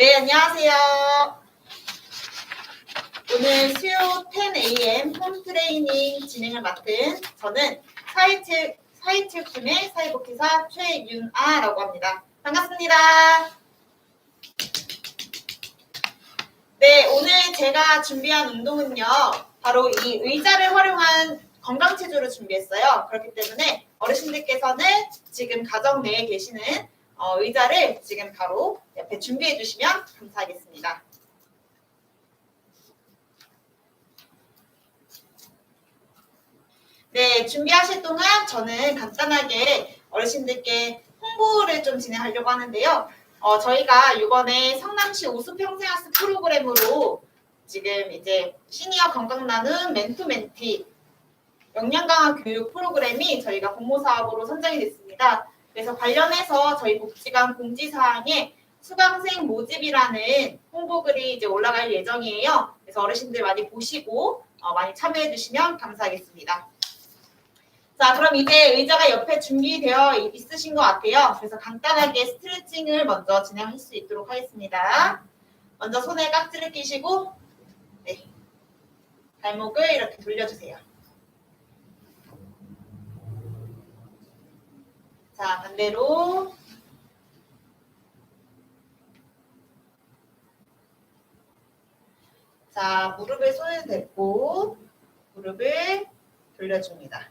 네, 안녕하세요. 오늘 수요 10am 홈 트레이닝 진행을 맡은 저는 사회체, 사회체육팀의 사회복지사 최윤아라고 합니다. 반갑습니다. 네, 오늘 제가 준비한 운동은요, 바로 이 의자를 활용한 건강체조를 준비했어요. 그렇기 때문에 어르신들께서는 지금 가정 내에 계시는 어, 의자를 지금 바로 옆에 준비해 주시면 감사하겠습니다. 네, 준비하실 동안 저는 간단하게 어르신들께 홍보를 좀 진행하려고 하는데요. 어, 저희가 이번에 성남시 우수평생학습 프로그램으로 지금 이제 시니어 건강 나눔 멘토 멘티 역량 강화 교육 프로그램이 저희가 공모 사업으로 선정이 됐습니다. 그래서 관련해서 저희 복지관 공지사항에 수강생 모집이라는 홍보글이 이제 올라갈 예정이에요. 그래서 어르신들 많이 보시고 어, 많이 참여해 주시면 감사하겠습니다. 자, 그럼 이제 의자가 옆에 준비되어 있- 있으신 것 같아요. 그래서 간단하게 스트레칭을 먼저 진행할 수 있도록 하겠습니다. 먼저 손에 깍지를 끼시고, 네. 발목을 이렇게 돌려주세요. 자, 반대로. 자, 무릎을 손에 대고, 무릎을 돌려줍니다.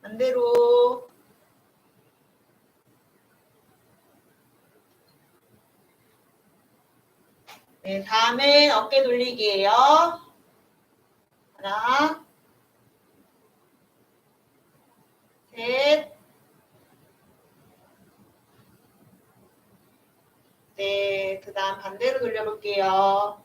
반대로. 네, 다음은 어깨 돌리기예요. 하나, 셋, 네, 그 다음 반대로 돌려볼게요.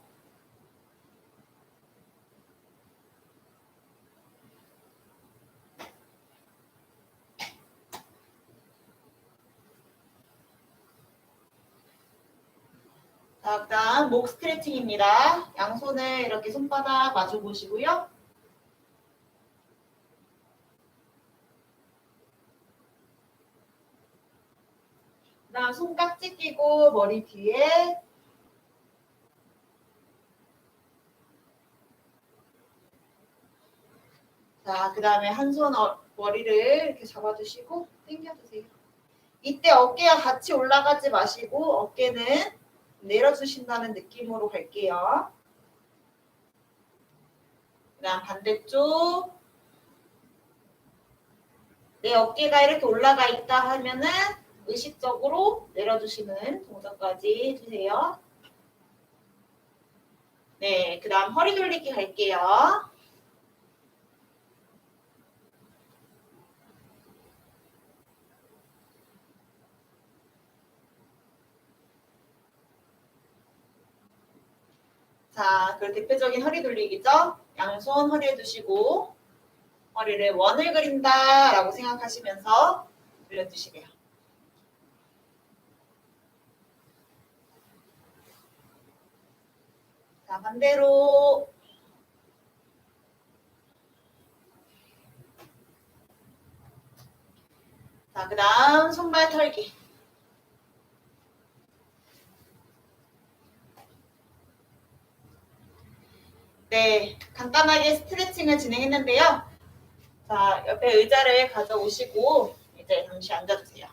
자, 그 다음 목 스트레칭입니다. 양손을 이렇게 손바닥 마주 보시고요. 그 다음 손깍지 끼고 머리 뒤에 자, 그 다음에 한 손 머리를 이렇게 잡아주시고 당겨주세요. 이때 어깨가 같이 올라가지 마시고 어깨는 내려주신다는 느낌으로 갈게요. 그 다음 반대쪽 내 어깨가 이렇게 올라가 있다 하면은 의식적으로 내려주시는 동작까지 해주세요. 네, 그 다음 허리 돌리기 갈게요. 자, 그 대표적인 허리 돌리기죠. 양손 허리에 두시고 허리를 원을 그린다라고 생각하시면서 돌려주시게요. 자, 반대로 자, 그 다음 손발 털기. 네, 간단하게 스트레칭을 진행했는데요. 자, 옆에 의자를 가져오시고 이제 잠시 앉아주세요.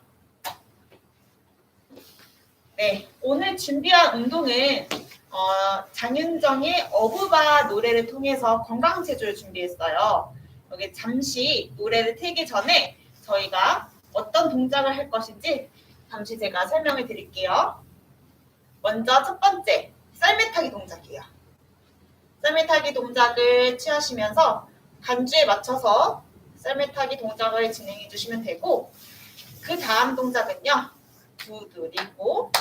네, 오늘 준비한 운동은 어, 장윤정의 어부바 노래를 통해서 건강체조를 준비했어요. 여기 잠시 노래를 틀기 전에 저희가 어떤 동작을 할 것인지 잠시 제가 설명을 드릴게요. 먼저 첫 번째, 썰매타기 동작이에요. 썰매타기 동작을 취하시면서 간주에 맞춰서 썰매타기 동작을 진행해 주시면 되고 그 다음 동작은요. 두드리고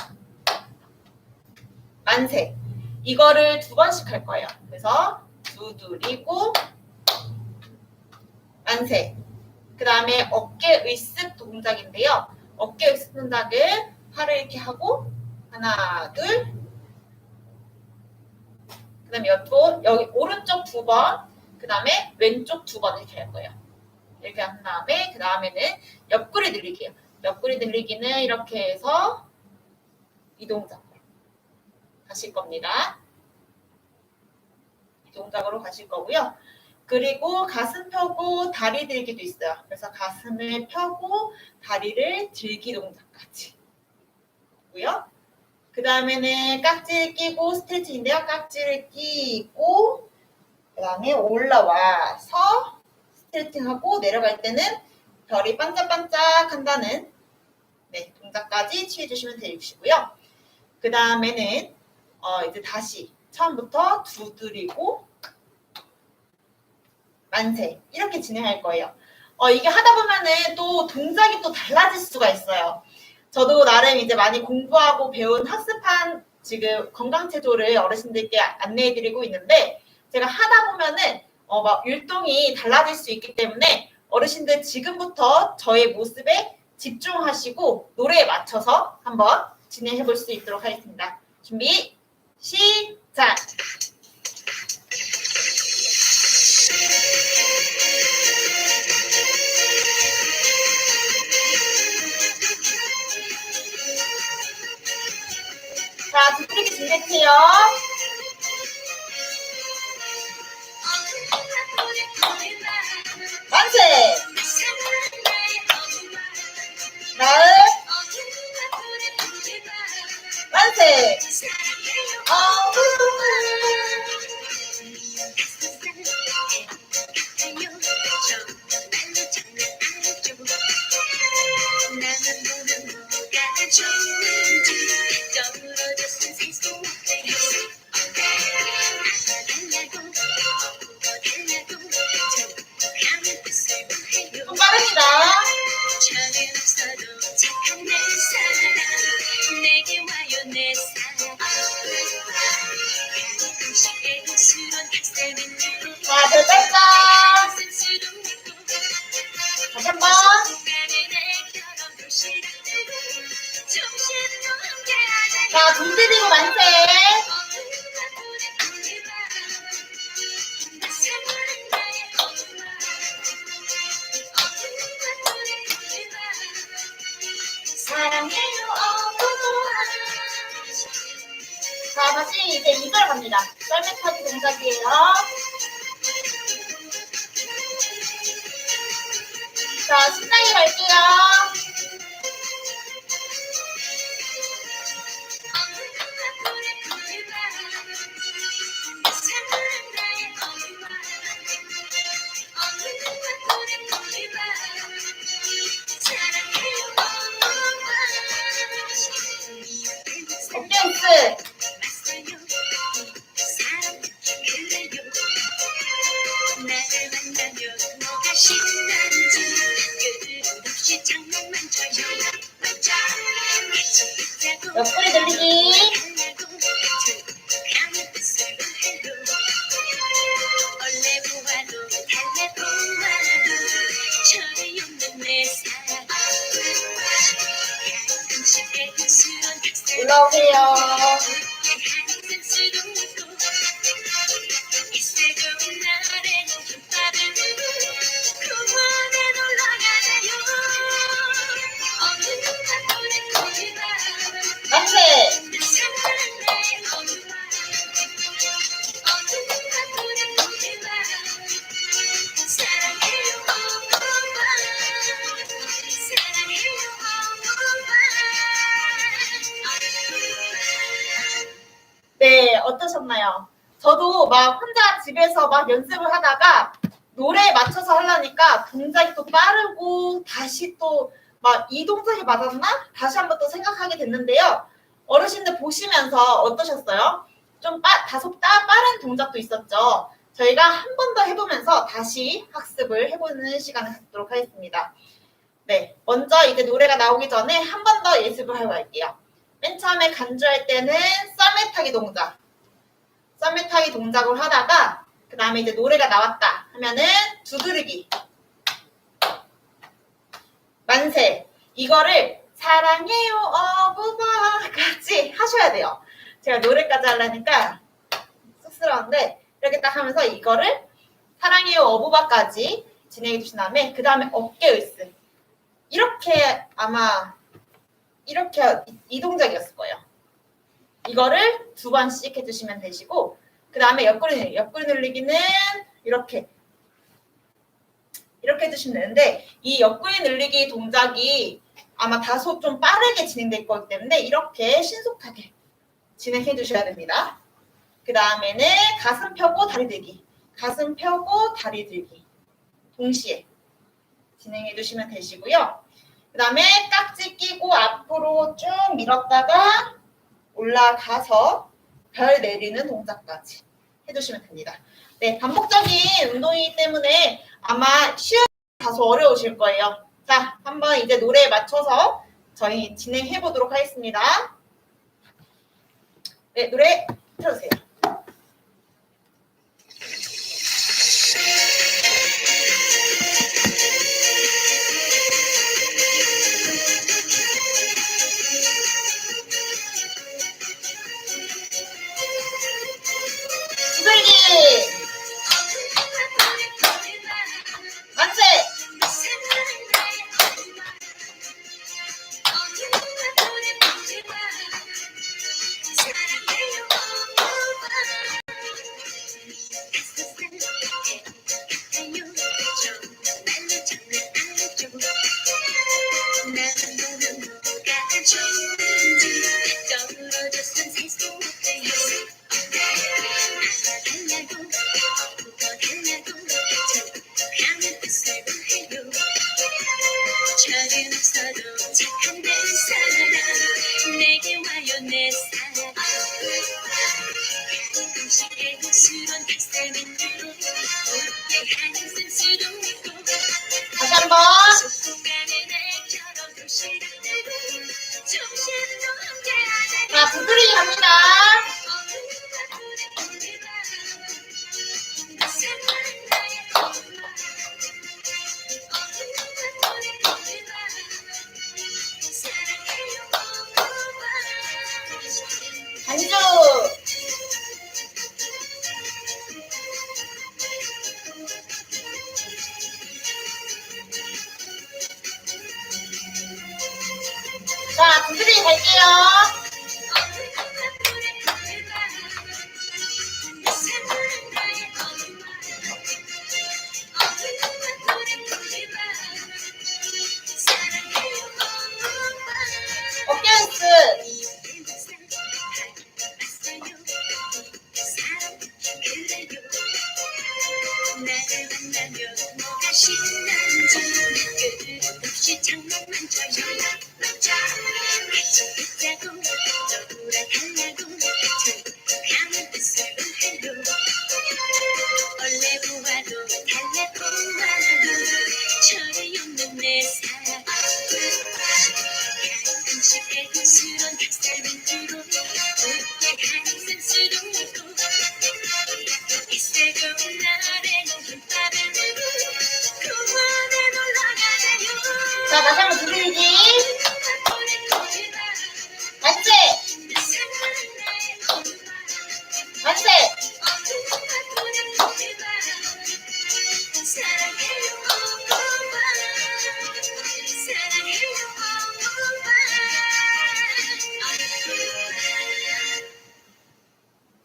만세 이거를 두 번씩 할 거예요. 그래서 두드리고 만세 그 다음에 어깨 의습 동작인데요. 어깨 의습 동작은 팔을 이렇게 하고 하나 둘 그 다음에 옆으로 여기 오른쪽 두 번, 그 다음에 왼쪽 두 번 이렇게 할 거예요. 이렇게 한 다음에 그 다음에는 옆구리 늘리기예요. 옆구리 늘리기는 이렇게 해서 이 동작으로 가실 겁니다. 이 동작으로 가실 거고요. 그리고 가슴 펴고 다리 들기도 있어요. 그래서 가슴을 펴고 다리를 들기 동작까지. 고요. 그 다음에는 깍지를 끼고 스트레칭인데요. 깍지를 끼고 그 다음에 올라와서 스트레칭하고 내려갈 때는 별이 반짝반짝 한다는 네, 동작까지 취해주시면 되시고요. 그 다음에는 어, 이제 다시 처음부터 두드리고 만세 이렇게 진행할 거예요. 어, 이게 하다 보면은 또 동작이 또 달라질 수가 있어요. 저도 나름 이제 많이 공부하고 배운 학습한 지금 건강체조를 어르신들께 안내해드리고 있는데 제가 하다 보면은 어, 막 율동이 달라질 수 있기 때문에 어르신들 지금부터 저의 모습에 집중하시고 노래에 맞춰서 한번 진행해 볼 수 있도록 하겠습니다. 준비, 시작! 자, 뒤풀이기 준비해주세요. 만세! 나을, 만세! Don't 자, 신나게 갈게요. 올라오세요. 저도 막 혼자 집에서 막 연습을 하다가 노래에 맞춰서 하려니까 동작이 또 빠르고 다시 또 막 이 동작이 맞았나? 다시 한번 또 생각하게 됐는데요. 어르신들 보시면서 어떠셨어요? 좀 빠, 다소 따, 빠른 동작도 있었죠. 저희가 한 번 더 해보면서 다시 학습을 해보는 시간을 갖도록 하겠습니다. 네, 먼저 이제 노래가 나오기 전에 한 번 더 예습을 하고 갈게요. 맨 처음에 간주할 때는 썰매 타기 동작. 썰매 타기 동작을 하다가 그 다음에 이제 노래가 나왔다 하면은 두드리기. 만세. 이거를 사랑해요 어부바까지 하셔야 돼요. 제가 노래까지 하려니까 쑥스러운데 이렇게 딱 하면서 이거를 사랑해요 어부바까지 진행해 주신 다음에 그 다음에 어깨 으스. 이렇게 아마 이렇게 이, 이 동작이었을 거예요. 이거를 두 번씩 해주시면 되시고 그 다음에 옆구리. 옆구리 늘리기는 이렇게 이렇게 해주시면 되는데 이 옆구리 늘리기 동작이 아마 다소 좀 빠르게 진행될 거기 때문에 이렇게 신속하게 진행해 주셔야 됩니다. 그 다음에는 가슴 펴고 다리 들기. 가슴 펴고 다리 들기. 동시에 진행해 주시면 되시고요. 그 다음에 깍지 끼고 앞으로 쭉 밀었다가 올라가서 별 내리는 동작까지 해주시면 됩니다. 네, 반복적인 운동이기 때문에 아마 쉬운 다소 어려우실 거예요. 자, 한번 이제 노래에 맞춰서 저희 진행해 보도록 하겠습니다. 네, 노래 틀어주세요. 두 뭐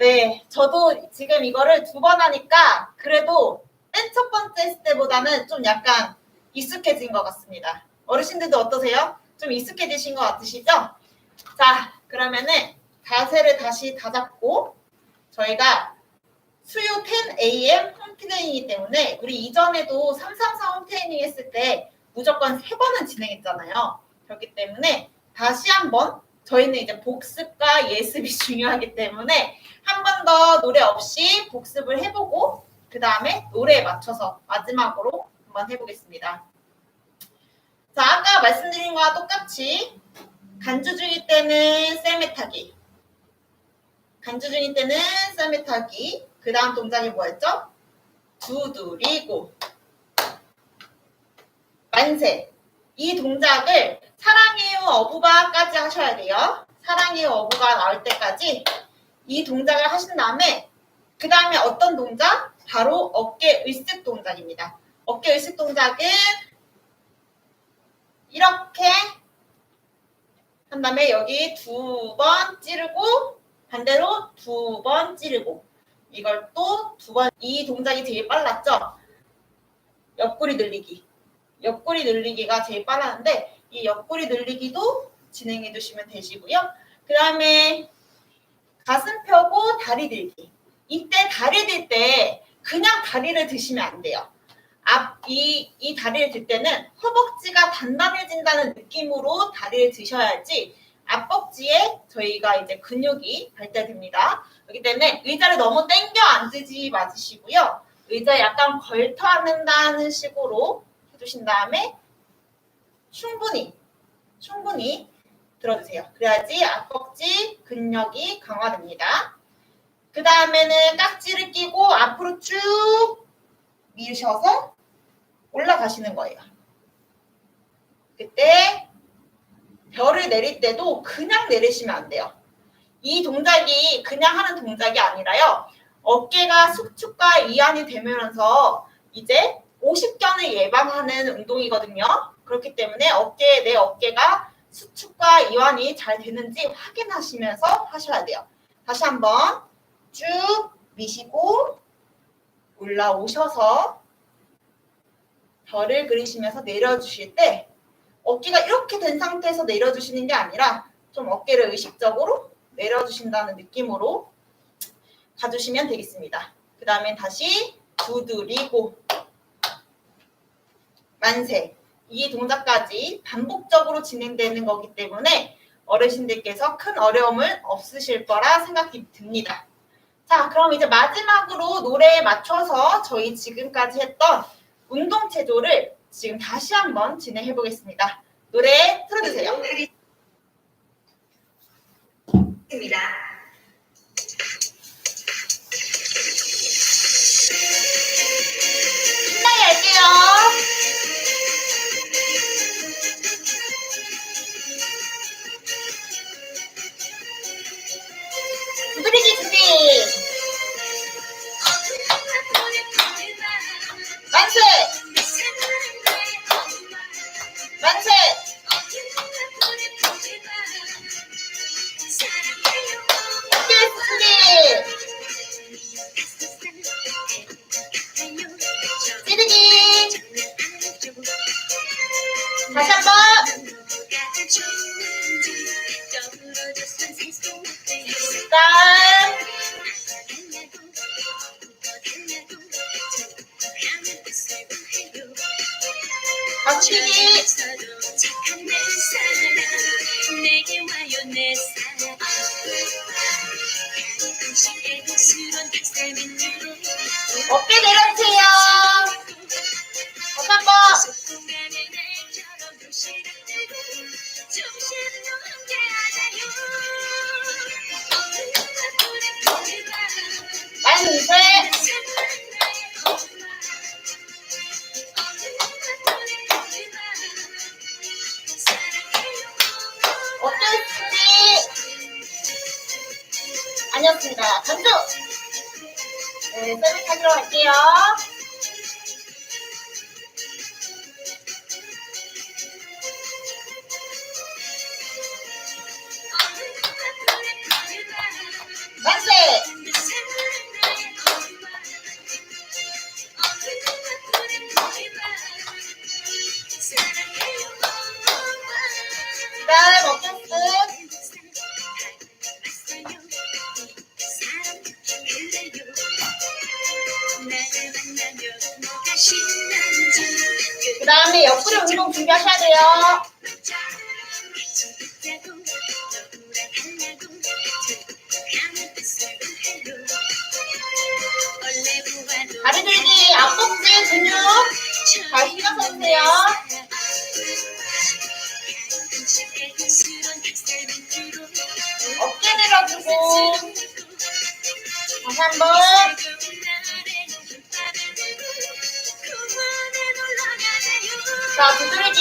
네, 저도 지금 이거를 두 번 하니까 그래도 맨 첫 번째 했을 때보다는 좀 약간 익숙해진 것 같습니다. 어르신들도 어떠세요? 좀 익숙해지신 것 같으시죠? 자, 그러면은 자세를 다시 다잡고 저희가 수요 10am 홈트레이닝이기 때문에 우리 이전에도 334 홈트레이닝 했을 때 무조건 세 번은 진행했잖아요. 그렇기 때문에 다시 한번 저희는 이제 복습과 예습이 중요하기 때문에 한 번 더 노래 없이 복습을 해보고 그 다음에 노래에 맞춰서 마지막으로 한번 해보겠습니다. 자, 아까 말씀드린 거와 똑같이 간주 중일 때는 셀메 타기, 간주 중일 때는 셀메 타기, 그 다음 동작이 뭐였죠? 두드리고 만세. 이 동작을 사랑해요 어부바까지 하셔야 돼요. 사랑해요 어부가 나올 때까지 이 동작을 하신 다음에 그 다음에 어떤 동작? 바로 어깨 을쓱 동작입니다. 어깨 을쓱 동작은 이렇게 한 다음에 여기 두 번 찌르고 반대로 두 번 찌르고 이걸 또 두 번 이 동작이 제일 빨랐죠? 옆구리 늘리기 옆구리 늘리기가 제일 빨랐는데 이 옆구리 늘리기도 진행해 주시면 되시고요. 그 다음에 가슴 펴고 다리 들기 이때 다리 들 때 그냥 다리를 드시면 안 돼요. 앞, 이, 이 다리를 들 때는 허벅지가 단단해진다는 느낌으로 다리를 드셔야지 앞벅지에 저희가 이제 근육이 발달됩니다. 그렇기 때문에 의자를 너무 당겨 앉으지 마시고요. 의자에 약간 걸터 앉는다는 식으로 해주신 다음에 충분히, 충분히 들어주세요. 그래야지 앞벅지 근력이 강화됩니다. 그 다음에는 깍지를 끼고 앞으로 쭉 미셔서 올라가시는 거예요. 그때 별을 내릴 때도 그냥 내리시면 안 돼요. 이 동작이 그냥 하는 동작이 아니라요. 어깨가 수축과 이완이 되면서 이제 오십견을 예방하는 운동이거든요. 그렇기 때문에 어깨 내 어깨가 수축과 이완이 잘 되는지 확인하시면서 하셔야 돼요. 다시 한번 쭉 미시고 올라오셔서 별을 그리시면서 내려주실 때 어깨가 이렇게 된 상태에서 내려주시는 게 아니라 좀 어깨를 의식적으로 내려주신다는 느낌으로 가주시면 되겠습니다. 그 다음에 다시 두드리고 만세 이 동작까지 반복적으로 진행되는 거기 때문에 어르신들께서 큰 어려움을 없으실 거라 생각이 듭니다. 자, 그럼 이제 마지막으로 노래에 맞춰서 저희 지금까지 했던 운동 체조를 지금 다시 한번 진행해 보겠습니다. 노래 틀어주세요. 입니다. 내게 와요 내 사랑 어깨 내려주세요. 도시를 뜨고 정신도 함께하자요 네, 타기로 할게요. 자, 두드러기.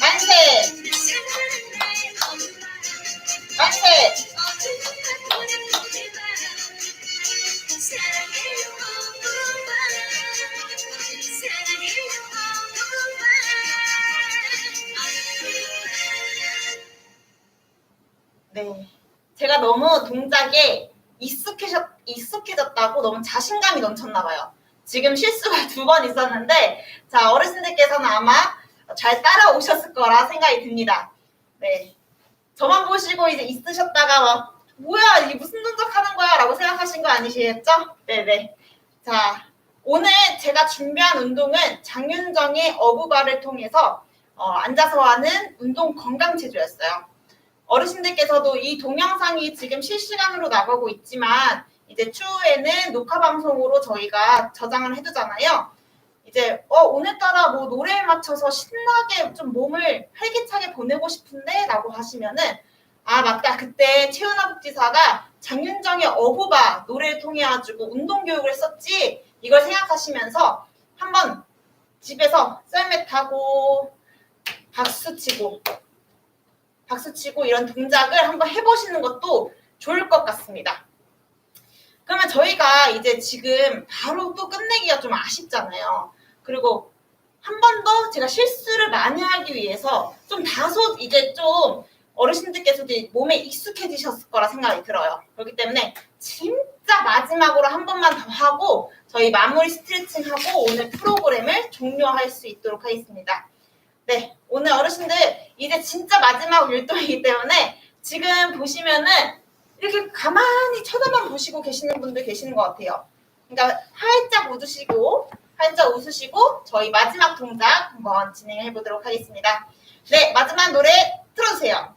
만세. 만세. 네. 제가 너무 동작에 익숙해졌, 익숙해졌다고 너무 자신감이 넘쳤나 봐요. 지금 실수가 두 번 있었는데, 자, 어르신들께서는 아마 잘 따라오셨을 거라 생각이 듭니다. 네. 저만 보시고 이제 있으셨다가 막, 뭐야, 이게 무슨 동작 하는 거야? 라고 생각하신 거 아니시겠죠? 네네. 자, 오늘 제가 준비한 운동은 장윤정의 어부바를 통해서 어, 앉아서 하는 운동 건강 체조였어요. 어르신들께서도 이 동영상이 지금 실시간으로 나가고 있지만 이제 추후에는 녹화 방송으로 저희가 저장을 해두잖아요. 이제 어 오늘따라 뭐 노래에 맞춰서 신나게 좀 몸을 활기차게 보내고 싶은데라고 하시면은 아 맞다 그때 최은아 복지사가 장윤정의 어부바 노래를 통해 가지고 운동 교육을 했었지 이걸 생각하시면서 한번 집에서 썰매 타고 박수 치고 박수 치고 이런 동작을 한번 해보시는 것도 좋을 것 같습니다. 그러면 저희가 이제 지금 바로 또 끝내기가 좀 아쉽잖아요. 그리고 한 번 더 제가 실수를 많이 하기 위해서 좀 다소 이제 좀 어르신들께서도 몸에 익숙해지셨을 거라 생각이 들어요. 그렇기 때문에 진짜 마지막으로 한 번만 더 하고 저희 마무리 스트레칭 하고 오늘 프로그램을 종료할 수 있도록 하겠습니다. 네, 오늘 어르신들 이제 진짜 마지막 율동이기 때문에 지금 보시면은 이렇게 가만히 쳐다만 보시고 계시는 분들 계시는 것 같아요. 그러니까 활짝 웃으시고 활짝 웃으시고 저희 마지막 동작 한번 진행해 보도록 하겠습니다. 네, 마지막 노래 틀어주세요.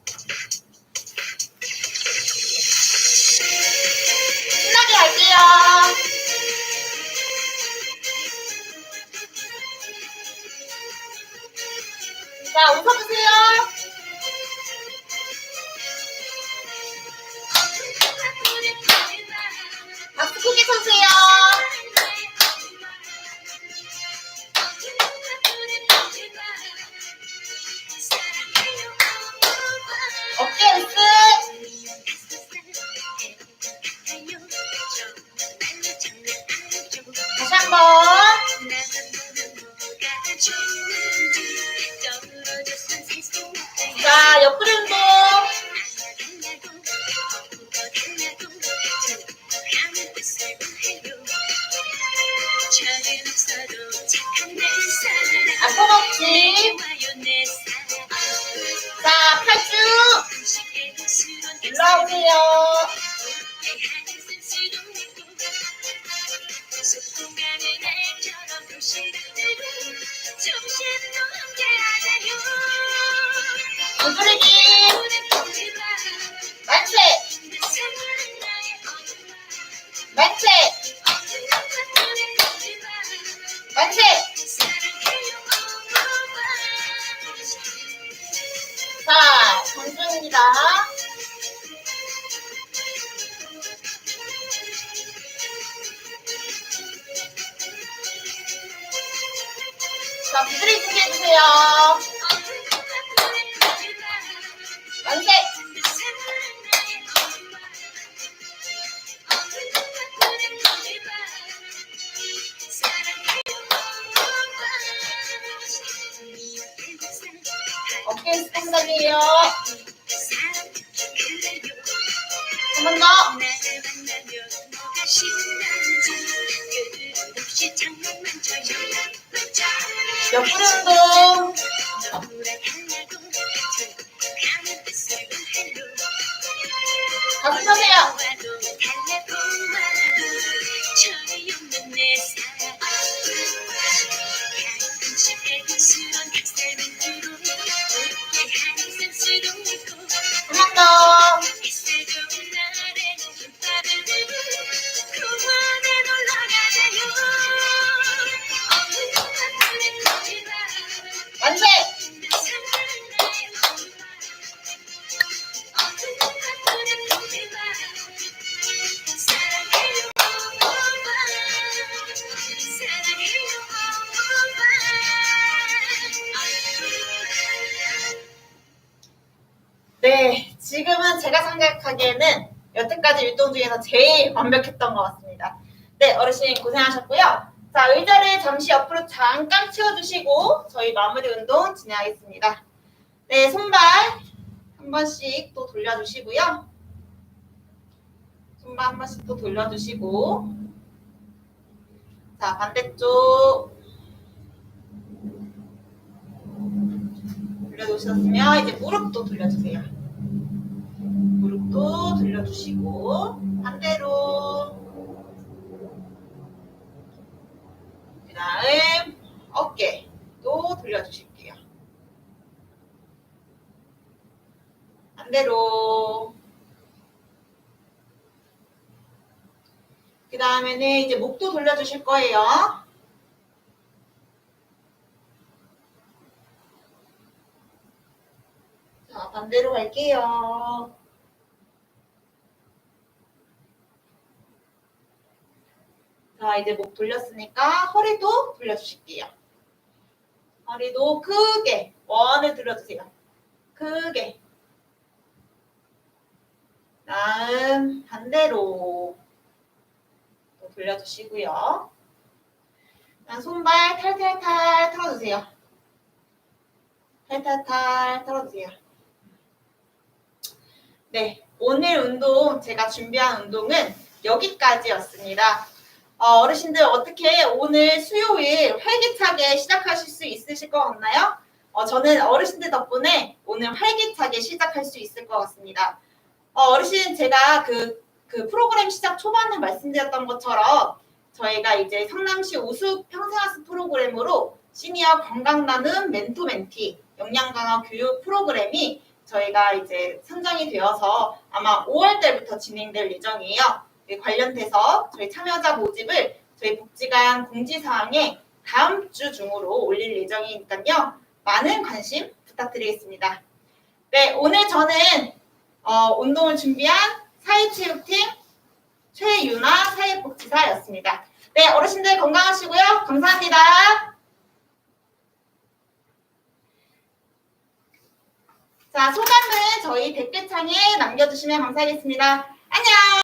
신나게 할게요. 자, 웃어주세요. 크게 쳐주세요. 운동. 박수 쳐세요. 더. 지금은 제가 생각하기에는 여태까지 율동 중에서 제일 완벽했던 것 같습니다. 네, 어르신 고생하셨고요. 자, 의자를 잠시 옆으로 잠깐 치워주시고 저희 마무리 운동 진행하겠습니다. 네, 손발 한 번씩 또 돌려주시고요. 손발 한 번씩 또 돌려주시고 자 반대쪽 돌려주셨으면 이제 무릎도 돌려주세요. 무릎도 돌려주시고 반대로 그 다음 어깨도 돌려주실게요. 반대로 그 다음에는 이제 목도 돌려주실 거예요. 자, 반대로 갈게요. 자, 이제 목 돌렸으니까 허리도 돌려주실게요. 허리도 크게 원을 들어주세요. 크게. 다음 반대로 또 돌려주시고요. 손발 탈탈탈 털어주세요. 탈탈탈 털어주세요. 네, 오늘 운동 제가 준비한 운동은 여기까지였습니다. 어, 어르신들 어떻게 오늘 수요일 활기차게 시작하실 수 있으실 것 같나요? 어, 저는 어르신들 덕분에 오늘 활기차게 시작할 수 있을 것 같습니다. 어, 어르신 제가 그, 그 프로그램 시작 초반에 말씀드렸던 것처럼 저희가 이제 성남시 우수 평생학습 프로그램으로 시니어 건강 나눔 멘토 멘티 역량 강화 교육 프로그램이 저희가 이제 선정이 되어서 아마 5월 달부터 진행될 예정이에요. 네, 관련돼서 저희 참여자 모집을 저희 복지관 공지사항에 다음 주 중으로 올릴 예정이니까요. 많은 관심 부탁드리겠습니다. 네, 오늘 저는 어, 운동을 준비한 사회체육팀 최유나 사회복지사였습니다. 네, 어르신들 건강하시고요. 감사합니다. 자, 소감은 저희 댓글창에 남겨주시면 감사하겠습니다.